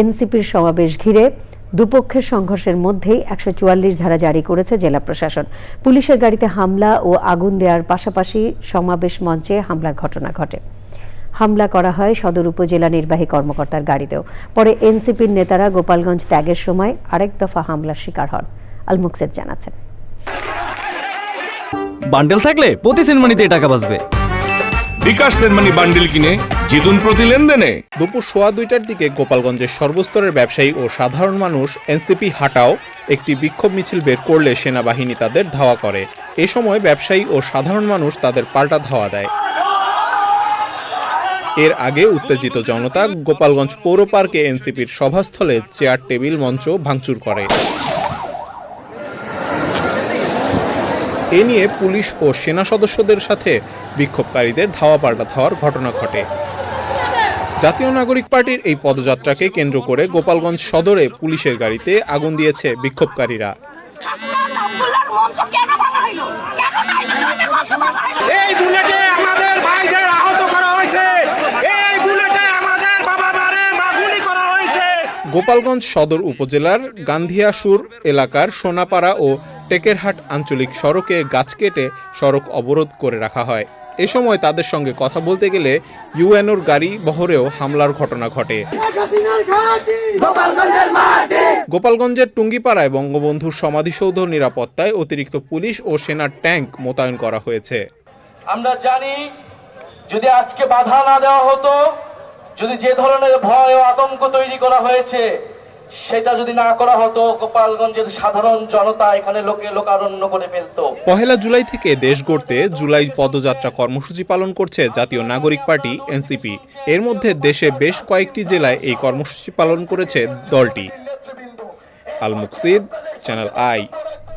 এনসিপির সমাবেশ ঘিরে দুপক্ষের সংঘর্ষের মধ্যেই একশো চুয়াল্লিশ ধারা জারি করেছে জেলা প্রশাসন। পুলিশের গাড়িতে হামলা ও আগুন দেওয়ার পাশাপাশি সমাবেশ মঞ্চে হামলার ঘটনা ঘটে। হামলা করা হয় সদর উপজেলা নির্বাহী কর্মকর্তার গাড়িতেও। পরে এনসিপির নেতারা গোপালগঞ্জ ত্যাগের সময় আরেক দফা হামলার শিকার হন। আলমুকসেদ জানাচ্ছেন। বান্ডেল থাকলে প্রতি সেনমানিতে টাকা বাঁচবে। বিকাশ সেনমানি বান্ডিল কিনে জিতুন প্রতি লেনদেনে। দুপুর সোয়া দুইটার দিকে গোপালগঞ্জের সর্বস্তরের ব্যবসায়ী ও সাধারণ মানুষ এনসিপি হাটাও একটি বিক্ষোভ মিছিল বের করলে সেনাবাহিনী তাদের ধাওয়া করে। এ সময় ব্যবসায়ী ও সাধারণ মানুষ তাদের পাল্টা ধাওয়া দেয়। এর আগে উত্তেজিত জনতা গোপালগঞ্জ পৌর পার্কে এনসিপির সভাস্থলে চেয়ার, টেবিল, মঞ্চ ভাঙচুর করে। এ নিয়ে পুলিশ ও সেনা সদস্যদের সাথে বিক্ষোভকারীদের ধাওয়া পাল্টা ধাওয়ার ঘটনা ঘটে। জাতীয় নাগরিক পার্টির এই পদযাত্রাকে কেন্দ্র করে গোপালগঞ্জ সদরে পুলিশের গাড়িতে আগুন দিয়েছে বিক্ষোভকারীরা। এই বুলেটে আমাদের ভাইদের আহত করা হয়েছে। এই বুলেটে আমাদের বাবা করা হয়েছে। গোপালগঞ্জ সদর উপজেলার গান্ধিয়াসুর এলাকার সোনাপাড়া ও টেকেরহাট আঞ্চলিক সড়কে গাছ কেটে সড়ক অবরোধ করে রাখা হয়। এ সময় তাদের সঙ্গে কথা বলতে গেলে ইউএনওর গাড়ি বহরেও হামলার ঘটনা ঘটে। গোপালগঞ্জের টুঙ্গিপাড়ায় বঙ্গবন্ধুর সমাধিসৌধ নিরাপত্তায় অতিরিক্ত পুলিশ ও সেনার ট্যাঙ্ক মোতায়েন করা হয়েছে। আমরা জানি, যদি আজকে বাধা না দেওয়া হতো, যদি যে ধরনের ভয় ও আতঙ্ক তৈরি করা হয়েছে সেটা যদি না করা হতো, গোপালগঞ্জের সাধারণ জনতা এখানে লোকে লোকারণ্য করে ফেলত। পহেলা জুলাই থেকে দেশ গড়তে জুলাই পদযাত্রা কর্মসূচি পালন করছে জাতীয় নাগরিক পার্টি, এনসিপি। এর মধ্যে দেশে বেশ কয়েকটি জেলায় এই কর্মসূচি পালন করেছে দলটি। Al Muksid, Channel I.